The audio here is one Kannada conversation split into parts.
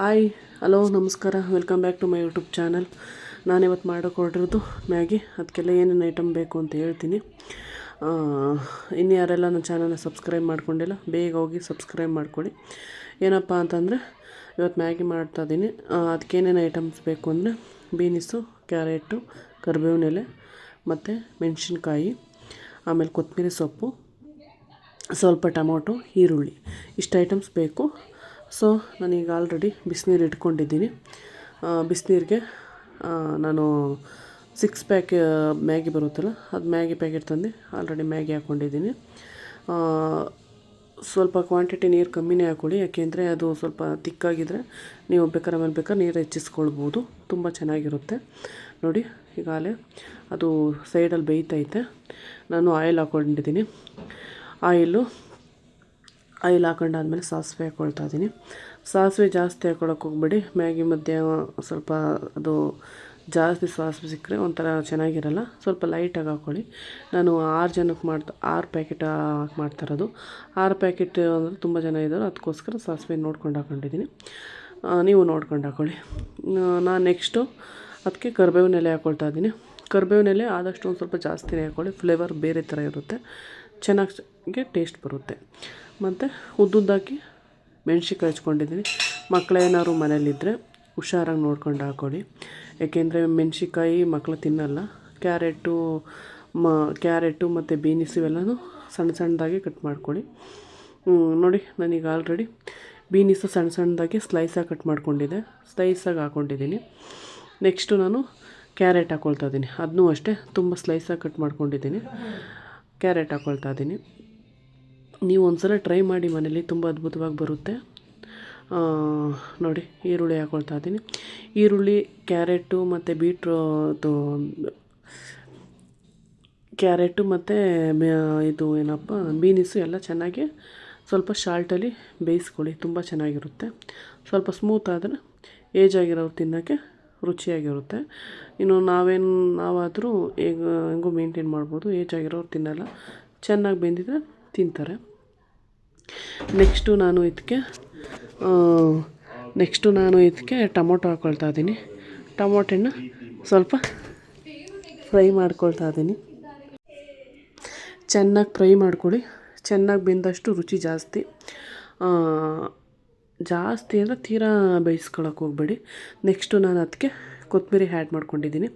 ಹಾಯ್, ಹಲೋ, ನಮಸ್ಕಾರ. Welcome back to my YouTube channel ನಾನಿವತ್ತು ಮಾಡೋಕೆ ಹೊರಟಿರೋದು ಮ್ಯಾಗಿ. ಅದಕ್ಕೆಲ್ಲ ಏನೇನು ಐಟಮ್ ಬೇಕು ಅಂತ ಹೇಳ್ತೀನಿ. ಇನ್ನು ಯಾರೆಲ್ಲ ನನ್ನ ಚಾನಲ್ನ ಸಬ್ಸ್ಕ್ರೈಬ್ ಮಾಡ್ಕೊಂಡಿಲ್ಲ, ಬೇಗ ಹೋಗಿ ಸಬ್ಸ್ಕ್ರೈಬ್ ಮಾಡ್ಕೊಳ್ಳಿ. ಏನಪ್ಪ ಅಂತಂದರೆ, ಇವತ್ತು ಮ್ಯಾಗಿ ಮಾಡ್ತಾ ಇದ್ದೀನಿ. ಅದಕ್ಕೇನೇನು ಐಟಮ್ಸ್ ಬೇಕು ಅಂದರೆ, ಬೀನಿಸು, ಕ್ಯಾರೆಟು ಕರಿಬೇವಿನ ಎಲೆ ಮತ್ತು ಮೆಣಸಿನ್ಕಾಯಿ, ಆಮೇಲೆ ಕೊತ್ತಂಬರಿ ಸೊಪ್ಪು, ಸ್ವಲ್ಪ ಟೊಮೊಟೊ, ಈರುಳ್ಳಿ. ಇಷ್ಟು ಐಟಮ್ಸ್ ಬೇಕು. ಸೊ ನಾನೀಗ ಆಲ್ರೆಡಿ ಬಿಸಿನೀರು ಇಟ್ಕೊಂಡಿದ್ದೀನಿ. ಬಿಸಿನೀರಿಗೆ ನಾನು ಸಿಕ್ಸ್ ಪ್ಯಾಕ್ ಮ್ಯಾಗಿ ಬರುತ್ತಲ್ಲ, ಅದು ಮ್ಯಾಗಿ ಪ್ಯಾಕೆಟ್ ತಂದು ಆಲ್ರೆಡಿ ಮ್ಯಾಗಿ ಹಾಕ್ಕೊಂಡಿದ್ದೀನಿ ಸ್ವಲ್ಪ ಕ್ವಾಂಟಿಟಿ ನೀರು ಕಮ್ಮಿನೇ ಹಾಕ್ಕೊಳ್ಳಿ ಯಾಕೆಂದರೆ ಅದು ಸ್ವಲ್ಪ ತಿಕ್ಕಾಗಿದ್ದರೆ ನೀವು ಬೇಕಾದ್ರೆ ಮೇಲೆ ಬೇಕಾದ್ರೆ ನೀರು ಹೆಚ್ಚಿಸ್ಕೊಳ್ಬೋದು. ತುಂಬ ಚೆನ್ನಾಗಿರುತ್ತೆ. ನೋಡಿ, ಈಗಾಗಲೇ ಅದು ಸೈಡಲ್ಲಿ ಬೇಯ್ತೈತೆ ನಾನು ಆಯಿಲ್ ಹಾಕ್ಕೊಂಡಿದ್ದೀನಿ ಆಯಿಲು ಆಯಿಲ್ ಹಾಕೊಂಡಾದ್ಮೇಲೆ ಸಾಸಿವೆ ಹಾಕ್ಕೊಳ್ತಾ ಇದ್ದೀನಿ ಸಾಸಿವೆ ಜಾಸ್ತಿ ಹಾಕ್ಕೊಳಕ್ಕೆ ಹೋಗ್ಬೇಡಿ. ಮ್ಯಾಗಿ ಮಧ್ಯೆ ಸ್ವಲ್ಪ ಅದು ಜಾಸ್ತಿ ಸಾಸಿವೆ ಸಿಕ್ಕರೆ ಒಂಥರ ಚೆನ್ನಾಗಿರಲ್ಲ. ಸ್ವಲ್ಪ ಲೈಟಾಗಿ ಹಾಕ್ಕೊಳ್ಳಿ ನಾನು ಆರು ಜನಕ್ಕೆ ಮಾಡ್ತಾ ಆರು ಪ್ಯಾಕೆಟ್ ಹಾಕಿ ಮಾಡ್ತಾ ಇರೋದು. ಆರು ಪ್ಯಾಕೆಟ್ ಅಂದರೆ ತುಂಬ ಜನ ಇದ್ದಾರೆ ಅದಕ್ಕೋಸ್ಕರ ಸಾಸಿವೆ ನೋಡ್ಕೊಂಡು ಹಾಕ್ಕೊಂಡಿದ್ದೀನಿ ಆ, ನೀವು ನೋಡ್ಕೊಂಡು ಹಾಕ್ಕೊಳ್ಳಿ ನಾನು ನೆಕ್ಸ್ಟು ಅದಕ್ಕೆ ಕರಿಬೇವಿನ ಎಲೆ ಹಾಕ್ಕೊಳ್ತಾ ಇದ್ದೀನಿ ಕರಿಬೇವಿನ ಎಲೆ ಆದಷ್ಟು ಒಂದು ಸ್ವಲ್ಪ ಜಾಸ್ತಿನೇ ಹಾಕ್ಕೊಳ್ಳಿ ಫ್ಲೇವರ್ ಬೇರೆ ಥರ ಇರುತ್ತೆ. ಚೆನ್ನಾಗಿ ಟೇಸ್ಟ್ ಬರುತ್ತೆ. ಮತ್ತು ಉದ್ದುದ್ದಾಕಿ ಮೆಣ್ಸಿನ್ಕಾಯಿ ಹಚ್ಕೊಂಡಿದ್ದೀನಿ. ಮಕ್ಕಳೇನಾದ್ರು ಮನೇಲಿದ್ದರೆ ಹುಷಾರಾಗಿ ನೋಡ್ಕೊಂಡು ಹಾಕ್ಕೊಳ್ಳಿ ಏಕೆಂದರೆ ಮೆಣ್ಸಿನ್ಕಾಯಿ ಮಕ್ಕಳು ತಿನ್ನಲ್ಲ. ಕ್ಯಾರೆಟು, ಮ, ಕ್ಯಾರೆಟು ಮತ್ತು ಬೀನಿಸ್ ಇವೆಲ್ಲನೂ ಸಣ್ಣ ಸಣ್ಣದಾಗಿ ಕಟ್ ಮಾಡ್ಕೊಳ್ಳಿ. ನೋಡಿ ನನಗೆ ಆಲ್ರೆಡಿ ಬೀನಿಸು ಸಣ್ಣ ಸಣ್ಣದಾಗಿ ಸ್ಲೈಸಾಗಿ ಕಟ್ ಮಾಡ್ಕೊಂಡಿದ್ದೆ. ಸ್ಲೈಸಾಗಿ ಹಾಕ್ಕೊಂಡಿದ್ದೀನಿ ನೆಕ್ಸ್ಟು ನಾನು ಕ್ಯಾರೆಟ್ ಹಾಕ್ಕೊಳ್ತಾ ಇದ್ದೀನಿ. ಅದನ್ನೂ ಅಷ್ಟೇ, ತುಂಬ ಸ್ಲೈಸಾಗಿ ಕಟ್ ಮಾಡ್ಕೊಂಡಿದ್ದೀನಿ. ಕ್ಯಾರೆಟ್ ಹಾಕ್ಕೊಳ್ತಾ ಇದ್ದೀನಿ. ನೀವು ಒಂದ್ಸಲ ಟ್ರೈ ಮಾಡಿ, ಮನೇಲಿ ತುಂಬ ಅದ್ಭುತವಾಗಿ ಬರುತ್ತೆ. ನೋಡಿ, ಈರುಳ್ಳಿ ಹಾಕ್ಕೊಳ್ತಾ ಇದ್ದೀನಿ. ಈರುಳ್ಳಿ, ಕ್ಯಾರೆಟು ಮತ್ತು ಬೀಟ್ರೋದು ಕ್ಯಾರೆಟು ಮತ್ತು ಇದು ಏನಪ್ಪ, ಬೀನಿಸು ಎಲ್ಲ ಚೆನ್ನಾಗಿ ಸ್ವಲ್ಪ ಶಾಲ್ಟಲ್ಲಿ ಬೇಯಿಸ್ಕೊಳ್ಳಿ, ತುಂಬ ಚೆನ್ನಾಗಿರುತ್ತೆ. ಸ್ವಲ್ಪ ಸ್ಮೂತ್ ಆದರೆ ಏಜ್ ಆಗಿರೋರು ತಿನ್ನೋಕ್ಕೆ ರುಚಿಯಾಗಿರುತ್ತೆ. ಇನ್ನು ನಾವೇನು, ನಾವಾದರೂ ಈಗ ಹೆಂಗೋ ಮೇಂಟೈನ್ ಮಾಡ್ಬೋದು. ಏಜ್ ಆಗಿರೋರು ತಿನ್ನಲ್ಲ. ಚೆನ್ನಾಗಿ ಬೆಂದಿದ್ರೆ ತಿಂತಾರೆ. ನೆಕ್ಸ್ಟು ನಾನು ಇದಕ್ಕೆ ನೆಕ್ಸ್ಟು ನಾನು ಇದಕ್ಕೆ ಟೊಮೊಟೊ ಹಾಕ್ಕೊಳ್ತಾ ಇದ್ದೀನಿ. ಟೊಮೊಟೊನ ಸ್ವಲ್ಪ ಫ್ರೈ ಮಾಡ್ಕೊಳ್ತಾ ಇದ್ದೀನಿ. ಚೆನ್ನಾಗಿ ಫ್ರೈ ಮಾಡ್ಕೊಳ್ಳಿ. ಚೆನ್ನಾಗಿ ಬೆಂದಷ್ಟು ರುಚಿ ಜಾಸ್ತಿ. ಜಾಸ್ತಿ ಅಂದರೆ ತೀರಾ ಬೇಯಿಸ್ಕೊಳಕ್ಕೆ ಹೋಗಬೇಡಿ. ನೆಕ್ಸ್ಟು ನಾನು ಅದಕ್ಕೆ ಕೊತ್ತಂಬರಿ ಆ್ಯಡ್ ಮಾಡ್ಕೊಂಡಿದ್ದೀನಿ.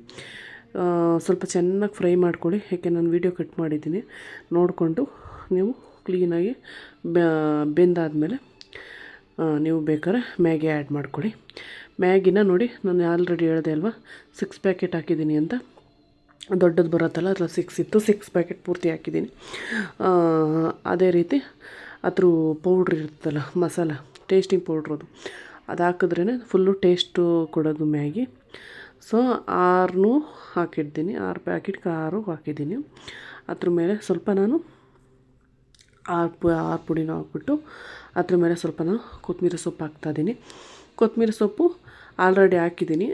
ಸ್ವಲ್ಪ ಚೆನ್ನಾಗಿ ಫ್ರೈ ಮಾಡ್ಕೊಳ್ಳಿ, ಯಾಕೆ ನಾನು ವೀಡಿಯೋ ಕಟ್ ಮಾಡಿದ್ದೀನಿ. ನೋಡಿಕೊಂಡು ನೀವು ಕ್ಲೀನಾಗಿ ಬೆಂದಾದಮೇಲೆ ನೀವು ಬೇಕಾದ್ರೆ ಮ್ಯಾಗಿ ಆ್ಯಡ್ ಮಾಡ್ಕೊಳ್ಳಿ. ಮ್ಯಾಗಿನ ನೋಡಿ, ನಾನು ಆಲ್ರೆಡಿ ಹೇಳಿದೆ ಅಲ್ವಾ ಸಿಕ್ಸ್ ಪ್ಯಾಕೆಟ್ ಹಾಕಿದ್ದೀನಿ ಅಂತ. ದೊಡ್ಡದು ಬರುತ್ತಲ್ಲ, ಅದರಲ್ಲಿ ಸಿಕ್ಸ್ ಇತ್ತು ಸಿಕ್ಸ್ ಪ್ಯಾಕೆಟ್ ಪೂರ್ತಿ ಹಾಕಿದ್ದೀನಿ. ಅದೇ ರೀತಿ ಅದ್ರ ಪೌಡ್ರ್ ಇರುತ್ತಲ್ಲ, ಮಸಾಲ ಟೇಸ್ಟಿಂಗ್ ಪೌಡ್ರ್ ಅದು. ಅದು ಹಾಕಿದ್ರೇ ಫುಲ್ಲು ಟೇಸ್ಟು ಕೊಡೋದು ಮ್ಯಾಗಿ. ಸೊ ಆರನ್ನೂ ಹಾಕಿಡ್ತೀನಿ, ಆರು ಪ್ಯಾಕೆಟ್ ಆರು ಹಾಕಿದ್ದೀನಿ. ಅದ್ರ ಮೇಲೆ ಸ್ವಲ್ಪ ನಾನು ಆರು ಪು, ಆರು ಪುಡಿನ ಹಾಕ್ಬಿಟ್ಟು ಅದ್ರ ಮೇಲೆ ಸ್ವಲ್ಪ ನಾನು ಕೊತ್ತಂಬರಿ ಸೊಪ್ಪು ಹಾಕ್ತಾಯಿದ್ದೀನಿ ಕೊತ್ತಂಬರಿ ಸೊಪ್ಪು ಆಲ್ರೆಡಿ ಹಾಕಿದ್ದೀನಿ.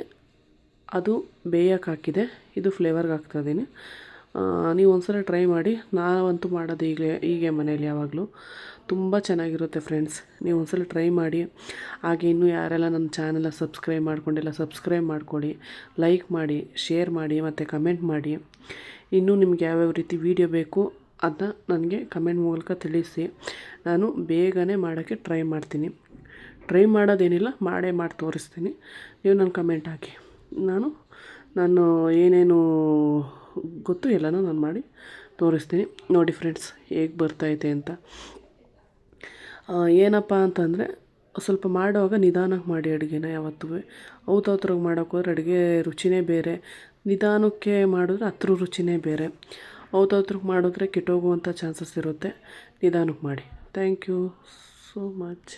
ಅದು ಬೇಯಕ್ಕೆ ಹಾಕಿದೆ, ಇದು ಫ್ಲೇವರ್ಗೆ ಹಾಕ್ತಾಯಿದ್ದೀನಿ ನೀವು ಒಂದ್ಸಲ ಟ್ರೈ ಮಾಡಿ. ನಾವಂತೂ ಮಾಡೋದು ಈಗಲೇ, ಹೀಗೆ ಮನೇಲಿ ಯಾವಾಗಲೂ. ತುಂಬ ಚೆನ್ನಾಗಿರುತ್ತೆ ಫ್ರೆಂಡ್ಸ್ ನೀವು ಒಂದ್ಸಲ ಟ್ರೈ ಮಾಡಿ. ಹಾಗೆ ಇನ್ನೂ ಯಾರೆಲ್ಲ ನನ್ನ ಚಾನೆಲ್ನ ಸಬ್ಸ್ಕ್ರೈಬ್ ಮಾಡ್ಕೊಂಡಿಲ್ಲ ಸಬ್ಸ್ಕ್ರೈಬ್ ಮಾಡ್ಕೊಳ್ಳಿ. ಲೈಕ್ ಮಾಡಿ ಶೇರ್ ಮಾಡಿ, ಮತ್ತು ಕಮೆಂಟ್ ಮಾಡಿ. ಇನ್ನೂ ನಿಮ್ಗೆ ಯಾವ್ಯಾವ ರೀತಿ ವೀಡಿಯೋ ಬೇಕು ಅದನ್ನ ನನಗೆ ಕಮೆಂಟ್ ಮೂಲಕ ತಿಳಿಸಿ. ನಾನು ಬೇಗನೆ ಮಾಡೋಕ್ಕೆ ಟ್ರೈ ಮಾಡ್ತೀನಿ. ಟ್ರೈ ಮಾಡೋದೇನಿಲ್ಲ, ಮಾಡೇ ಮಾಡಿ ತೋರಿಸ್ತೀನಿ. ನೀವು ನನ್ನ ಕಮೆಂಟ್ ಹಾಕಿ. ನಾನು ನಾನು ಏನೇನು ಗೊತ್ತು ಎಲ್ಲನೂ ನಾನು ಮಾಡಿ ತೋರಿಸ್ತೀನಿ. ನೋಡಿ ಫ್ರೆಂಡ್ಸ್ ಹೇಗೆ ಬರ್ತೈತೆ ಅಂತ. ಏನಪ್ಪ ಅಂತಂದರೆ, ಸ್ವಲ್ಪ ಮಾಡುವಾಗ ನಿಧಾನಕ್ಕೆ ಮಾಡಿ ಅಡುಗೆನ ಯಾವತ್ತೂ. ಔತೌತ್ರಾಗ ಮಾಡೋಕ್ಕೋದ್ರೆ ಅಡುಗೆ ರುಚಿನೇ ಬೇರೆ. ನಿಧಾನಕ್ಕೆ ಮಾಡಿದ್ರೆ ಹತ್ರ ರುಚಿನೇ ಬೇರೆ. ಔತೌತ್ರಾಗಿ ಮಾಡಿದ್ರೆ ಕೆಟ್ಟೋಗುವಂಥ ಚಾನ್ಸಸ್ ಇರುತ್ತೆ. ನಿಧಾನಕ್ಕೆ ಮಾಡಿ. Thank you so much